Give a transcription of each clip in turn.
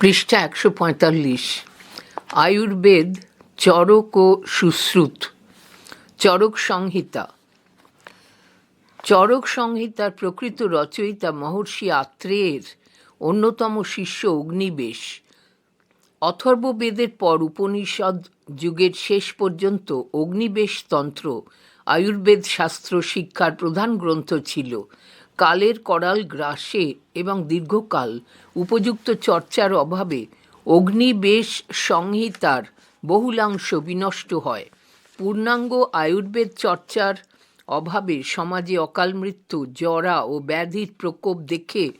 পৃষ্ঠা একশো পঁয়তাল্লিশ। আয়ুর্বেদ, চরক ও সুশ্রুত। চরক সংহিতা। চরক সংহিতার প্রকৃত রচয়িতা মহর্ষি আত্রেয়ের অন্যতম শিষ্য অগ্নিবেশ। অথর্ববেদের পর উপনিষদ যুগের শেষ পর্যন্ত অগ্নিবেশ তন্ত্র, আয়ুর্বেদ শাস্ত্র শিক্ষার প্রধান গ্রন্থ ছিল। কালের করাল গ্রাসে এবং দীর্ঘকাল উপযুক্ত চর্চার অভাবে অগ্নিবেশ সংহিতার বহুলাংশ বিনষ্ট হয়। পূর্ণাঙ্গ আয়ুর্বেদ চর্চার অভাবে সমাজে অকাল মৃত্যু, জরা ও ব্যাধির প্রকোপ দেখে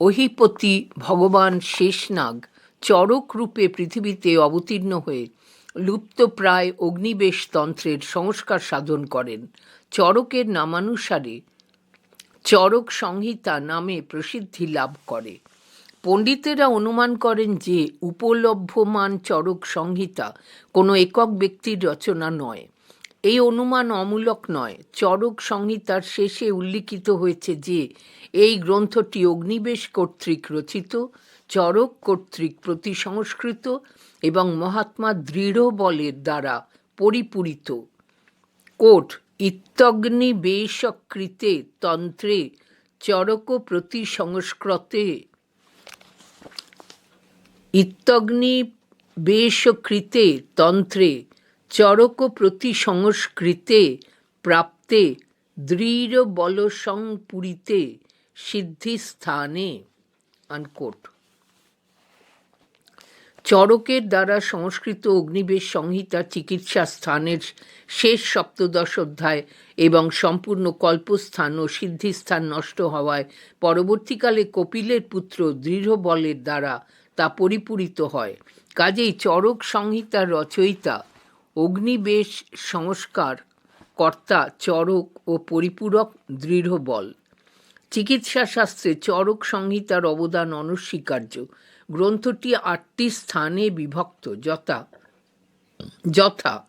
অহিপতি ভগবান শেষনাগ চরক রূপে পৃথিবীতে অবতীর্ণ হয়ে লুপ্তপ্রায় অগ্নিবেশ তন্ত্রের সংস্কার সাধন করেন। চরকের নামানুসারে চরক সংহিতা নামে প্রসিদ্ধি লাভ করে। পণ্ডিতেরা অনুমান করেন যে, উপলভ্যমান চরক সংহিতা কোনো একক ব্যক্তির রচনা নয়। এই অনুমান অমূলক নয়। চরক সংহিতার শেষে উল্লিখিত হয়েছে যে, এই গ্রন্থটি অগ্নিবেশ কর্তৃক রচিত, চরক কর্তৃক প্রতি সংস্কৃত এবং মহাত্মা দৃঢ় বলের দ্বারা পরিপূরিত। কোট ইত্যগ্নিবেশকৃতে তন্ত্রে চরক প্রতি সংস্কৃতে ইত্যগ্নিবেশকৃতে তন্ত্রে চরক প্রতি সংস্কৃতে প্রাপ্তে দৃঢ় বলসংপুরিতে সিদ্ধিস্থানে। আনকোট। চরকের দ্বারা সংস্কৃত অগ্নিবেশ সংহিতা চিকিৎসা স্থানের শেষ সপ্তদশ অধ্যায় এবং সম্পূর্ণ কল্পস্থান ও সিদ্ধিস্থান নষ্ট হওয়ায় পরবর্তীকালে কপিলের পুত্র দৃঢ় বলের দ্বারা তা পরিপূরিত হয়। কাজেই চরক সংহিতার রচয়িতা, অগ্নিবেশ সংস্কার কর্তা চরক ও পরিপূরক দৃঢ় বল চিকিৎসা শাস্ত্রে চরক সংহিতার অবদান অনস্বীকার্য। গ্রন্থটি আটটি স্থানে বিভক্ত, যথা যথা,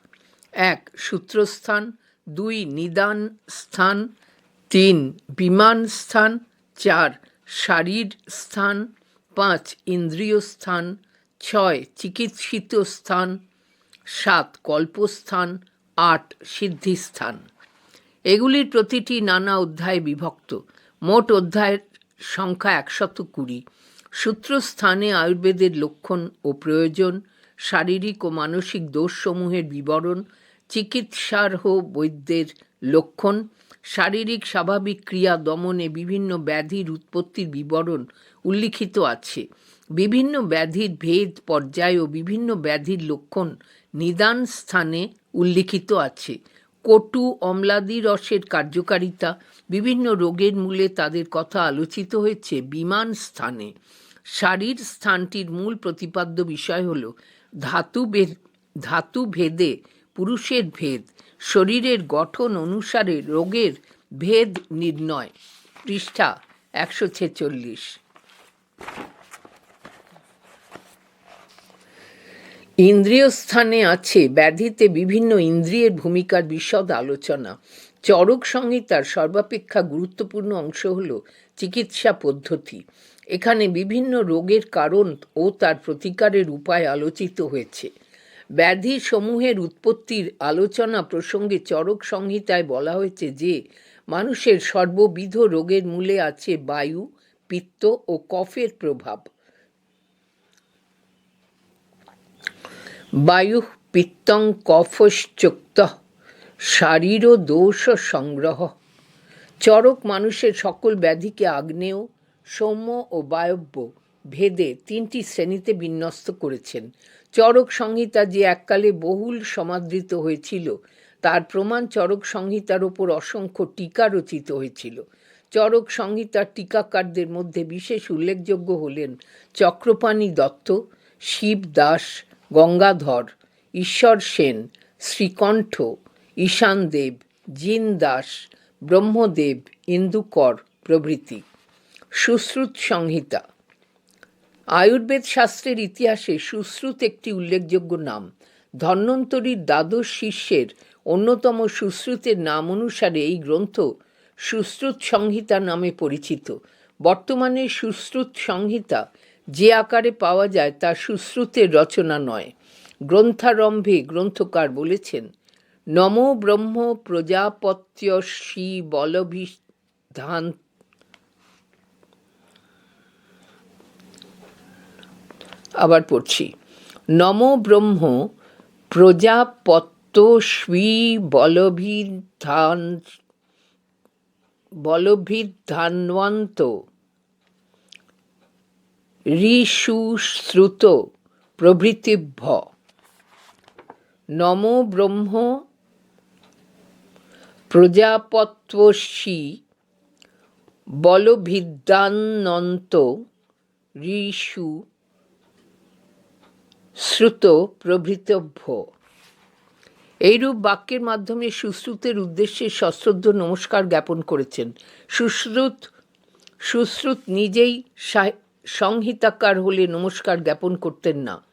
এক, সূত্রস্থান, দুই, নিদান স্থান, তিন, বিমান স্থান, চার, শারীর স্থান, পাঁচ, ইন্দ্রিয় স্থান, ছয়, চিকিৎসিত স্থান, সাত, কল্পস্থান, আট, সিদ্ধিস্থান। এগুলির প্রতিটি নানা অধ্যায়ে বিভক্ত। মোট অধ্যায়ের সংখ্যা একশত কুড়ি। সূত্রস্থানে আয়ুর্বেদের লক্ষণ ও প্রয়োজন, শারীরিক ও মানসিক দোষসমূহের বিবরণ চিকিৎসার্হ বৈদ্যের লক্ষণ, শারীরিক স্বাভাবিক ক্রিয়া দমনে বিভিন্ন ব্যাধির উৎপত্তির বিবরণ উল্লিখিত আছে। বিভিন্ন ব্যাধির ভেদ, পর্যায় ও বিভিন্ন ব্যাধির লক্ষণ নিদান স্থানে উল্লিখিত আছে। কটু অম্লাদি রসের কার্যকারিতা বিভিন্ন রোগের মূলে তাদের কথা আলোচিত হয়েছে বিমান স্থানে। শারীর স্থানটির মূল প্রতিপাদ্য বিষয় হল ধাতু ধাতু ভেদে পুরুষের ভেদ, শরীরের গঠন অনুসারে রোগের ভেদ নির্ণয়। পৃষ্ঠা একশো ছেচল্লিশ। ইন্দ্রিয় স্থানে আছে ব্যাধিতে বিভিন্ন ইন্দ্রিয়ের ভূমিকার বিশদ আলোচনা। চরক সংহিতার সর্বাপেক্ষা গুরুত্বপূর্ণ অংশ হল চিকিৎসা পদ্ধতি। এখানে বিভিন্ন রোগের কারণ ও তার প্রতিকারের উপায় আলোচিত হয়েছে। ব্যাধি সমূহের উৎপত্তির আলোচনা প্রসঙ্গে চরক সংহিতায় বলা হয়েছে যে, মানুষের সর্ববিধ রোগের মূলে আছে বায়ু, পিত্ত ও কফের প্রভাব। বায়ু পিত্তং কফশ্চোক্ত শারীর দোষ সংগ্রহ। চরক মানুষের সকল ব্যাধিকে আগ্নেয়, সৌম্য ও বায়ব্য ভেদে তিনটি শ্রেণীতে বিন্যস্ত করেছেন। চরক সংহিতা যে এককালে বহুল সমাদৃত হয়েছিল, তার প্রমাণ চরক সংহিতার ওপর অসংখ্য টিকা রচিত হয়েছিল। চরক সংহিতার টিকাকারদের মধ্যে বিশেষ উল্লেখযোগ্য হলেন চক্রপাণী দত্ত শিব দাস গঙ্গাধর, ঈশ্বর সেন, শ্রীকণ্ঠ, ঈশান দেব, জিন দাস, ব্রহ্মদেব, ইন্দুকর প্রভৃতি। সুশ্রুত সংহিতা। আয়ুর্বেদ শাস্ত্রের ইতিহাসে সুশ্রুত একটি উল্লেখযোগ্য নাম। ধন্বন্তরীর দ্বাদশ শিষ্যের অন্যতম সুশ্রুতের নাম অনুসারে এই গ্রন্থ সুশ্রুত সংহিতা নামে পরিচিত। বর্তমানে সুশ্রুত সংহিতা যে আকারে পাওয়া যায় তা সুশ্রুতের রচনা নয়। গ্রন্থারম্ভে গ্রন্থকার বলেছেন, নম ব্রহ্ম প্রজাপত্যশ্রী বলভিধান আবার পড়ছি, নম ব্রহ্ম প্রজাপত্যশ্রী বলভিধান বলভিধান্বন্ত ঋষুশ্রুত প্রভৃতিভ্য। নম ব্রহ্ম প্রজাপত্যসী বলভিদ্যানন্ত ঋষু শ্রুত প্রভৃতভ্য। এইরূপ বাক্যের মাধ্যমে সুশ্রুতের উদ্দেশ্যে সশ্রদ্ধ নমস্কার জ্ঞাপন করেছেন। সুশ্রুত সুশ্রুত নিজেই সংহিতাকার হলে নমস্কার জ্ঞাপন করতেন না।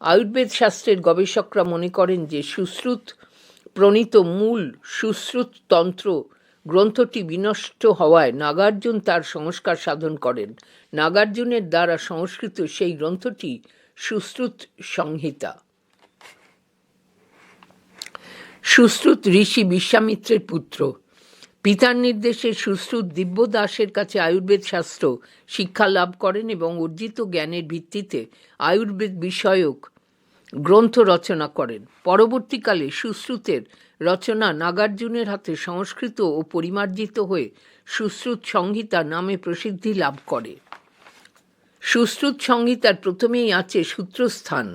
আয়ুর্বেদ শাস্ত্রের গবেষকরা মনে করেন যে সুশ্রুত প্রণীত মূল সুশ্রুত তন্ত্র গ্রন্থটি বিনষ্ট হওয়ায় নাগার্জুন তার সংস্কার সাধন করেন। নাগার্জুনের দ্বারা সংস্কৃত সেই গ্রন্থটি সুশ্রুত সংহিতা। সুশ্রুত ঋষি বিশ্বামিত্রের পুত্র। পিতার নির্দেশে সুশ্রুত দিব্য দাসের কাছে আয়ুর্বেদ শাস্ত্র শিক্ষা লাভ করেন এবং অর্জিত জ্ঞানের ভিত্তিতে আয়ুর্বেদ বিষয়ক গ্রন্থ রচনা করেন। পরবর্তীকালে সুশ্রুতের রচনা নাগার্জুনের হাতে সংস্কৃত ও পরিমার্জিত হয়ে সুশ্রুত সংহিতা নামে প্রসিদ্ধি লাভ করে। সুশ্রুত সংহিতার প্রথমেই আছে সূত্রস্থান।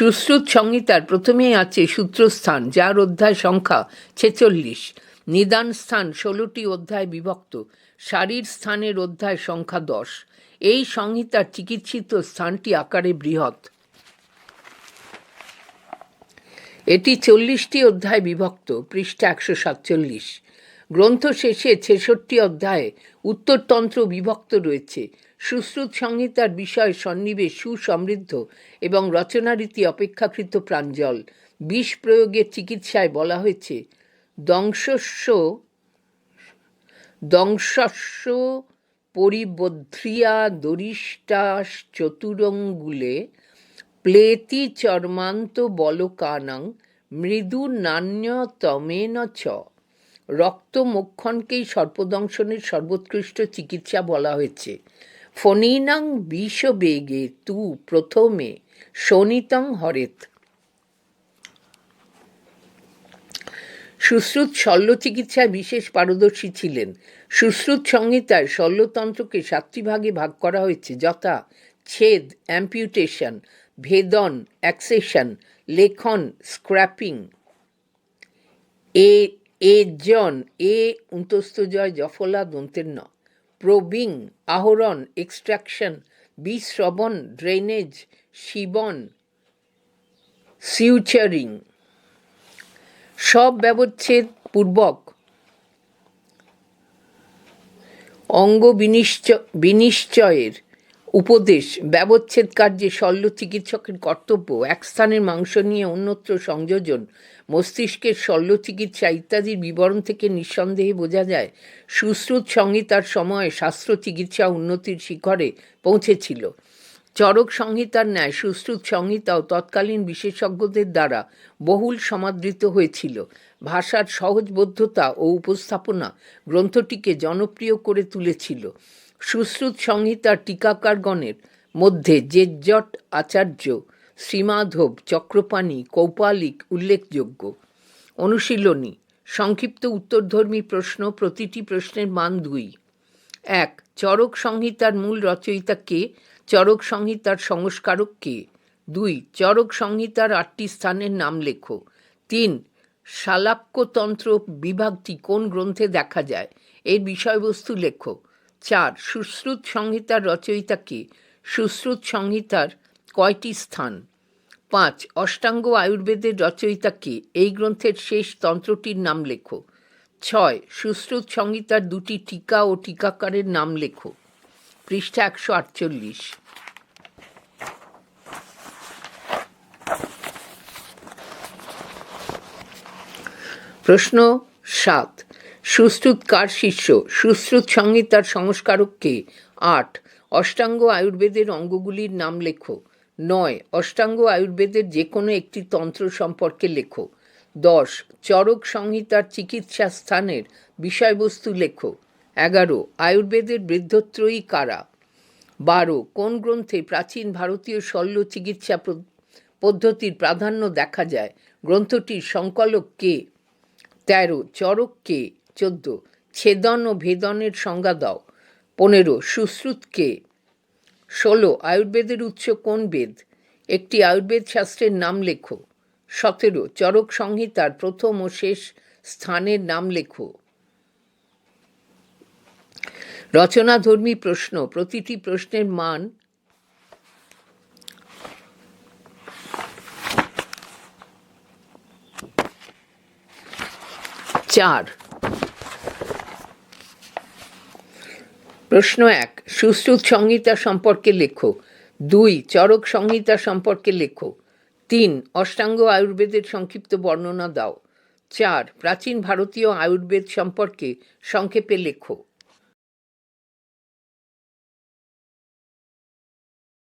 সুশ্রুত সংহিতার প্রথমেই আছে সূত্রস্থান, যার অধ্যায় সংখ্যা ছেচল্লিশ। নিদান স্থান ষোলোটি অধ্যায় বিভক্ত, শারীর স্থানের অধ্যায় সংখ্যা দশ। এই সংহিতার চিকিৎসিত স্থানটি আকারে বৃহৎ। এটি চল্লিশটি অধ্যায় বিভক্ত, পৃষ্ঠা একশো সাতচল্লিশ। গ্রন্থ শেষে ছেষট্টি অধ্যায়ে উত্তরতন্ত্র বিভক্ত রয়েছে। সুশ্রুত সংহিতার বিষয় সন্নিবেশ, সুসমৃদ্ধ এবং রচনারীতি অপেক্ষাকৃত প্রাঞ্জল বিষ প্রয়োগের চিকিৎসায় বলা হয়েছে, দংশস্য দংশস্য পরিবধ্রিয়া দরিষ্টাস চতুরঙ্গুলে প্লেতি চর্মান্ত বলকানাং মৃদু নান্যতমেন চ। রক্ত মোক্ষণকেই সর্পদংশনের সর্বোৎকৃষ্ট চিকিৎসা বলা হয়েছে। ফণীনাং বিষবেগে তু প্রথমে শোণিতং হরেত। সুশ্রুত শল্য চিকিৎসায় বিশেষ পারদর্শী ছিলেন। সুশ্রুত সংহিতায় শল্যতন্ত্রকে সাতটি ভাগে ভাগ করা হয়েছে, যথা ছেদ, অ্যাম্পিউটেশন, ভেদন, অ্যাক্সেশন, লেখন, স্ক্র্যাপিং। এ, এজন, এ উন্তস্ত জয় জফলা, দন্তের ন। প্রবিং আহরণ এক্সট্রাকশন বিশ্রবণ ড্রেনেজ শিবন সিউচারিং। সব ব্যবচ্ছেদ পূর্বক অঙ্গ বিনিশ্চয় বিনিশ্চয়ের উপদেশ, ব্যবচ্ছেদ কার্যে শল্য চিকিৎসকের কর্তব্য, এক স্থানের মাংস নিয়ে অন্যত্র সংযোজন, মস্তিষ্কের শল্য চিকিৎসা ইত্যাদির বিবরণ থেকে নিঃসন্দেহে বোঝা যায়, সুশ্রুত সংহিতার সময় শাস্ত্র চিকিৎসা উন্নতির শিখরে পৌঁছেছিল। চরক সংহিতার ন্যায় সুশ্রুত সংহিতাও তৎকালীন বিশেষজ্ঞদের দ্বারা বহুল সমাদৃত হয়েছিল। ভাষার সহজবোধ্যতা ও উপস্থাপনা গ্রন্থটিকে জনপ্রিয় করে তুলেছিল। সুশ্রুত সংহিতার টিকাকারগণের মধ্যে জেজ্জট আচার্য, শ্রীমাধব চক্রপাণি কৌপালিক উল্লেখযোগ্য। অনুশীলনী, সংক্ষিপ্ত উত্তরধর্মী প্রশ্ন, প্রতিটি প্রশ্নের মান দুই। এক, চরক সংহিতার মূল রচয়িতা কে? চরক সংহিতার সংস্কারক কে? দুই, চরক সংহিতার আটটি স্থানের নাম লেখো। তিন, শালাক্যতন্ত্র বিভাগটি কোন গ্রন্থে দেখা যায়? এর বিষয়বস্তু লেখো। চার, সুশ্রুত সংহিতার রচয়িতা কে? সুশ্রুত সংহিতার কয়টি স্থান? পাঁচ, অষ্টাঙ্গ আয়ুর্বেদের রচয়িতা কে? এই গ্রন্থের শেষ তন্ত্রটির নাম লেখো। ছয়, সুশ্রুত সংহিতার দুটি টিকা ও টিকাকারের নাম লেখো। পৃষ্ঠা একশো আটচল্লিশ। প্রশ্ন সাত সুশ্রুত কার শিষ্য, সুশ্রুত সংহিতার সংস্কারককে। আট, অষ্টাঙ্গ আয়ুর্বেদের অঙ্গগুলির নাম লেখো। নয়, অষ্টাঙ্গ আয়ুর্বেদের যে কোনো একটি তন্ত্র সম্পর্কে লেখো। দশ, চরক সংহিতার চিকিৎসা স্থানের বিষয়বস্তু লেখো। এগারো, আয়ুর্বেদের বৃদ্ধত্রয়ী কারা? বারো, কোন গ্রন্থে প্রাচীন ভারতীয় শল্য চিকিৎসা পদ্ধতির প্রাধান্য দেখা যায়? গ্রন্থটির সংকলক কে? তেরো, চরক কে? চোদ্দ। ছেদন ও ভেদনের সংজ্ঞা দাও। পনেরো সুশ্রুত কে ষোলো, আয়ুর্বেদের উৎস কোন বেদ? একটি আয়ুর্বেদ শাস্ত্রের নাম লেখো। সতেরো, চরক সংহিতার প্রথম ও শেষ স্থানের নাম লেখো। রচনাধর্মী প্রশ্ন, প্রতিটি প্রশ্নের মান চার। প্রশ্ন এক, সুশ্রুত সংহিতা সম্পর্কে লেখো। দুই, চরক সংহিতা সম্পর্কে লেখো। তিন, অষ্টাঙ্গ আয়ুর্বেদের সংক্ষিপ্ত বর্ণনা দাও। চার, প্রাচীন ভারতীয় আয়ুর্বেদ সম্পর্কে সংক্ষেপে লেখো।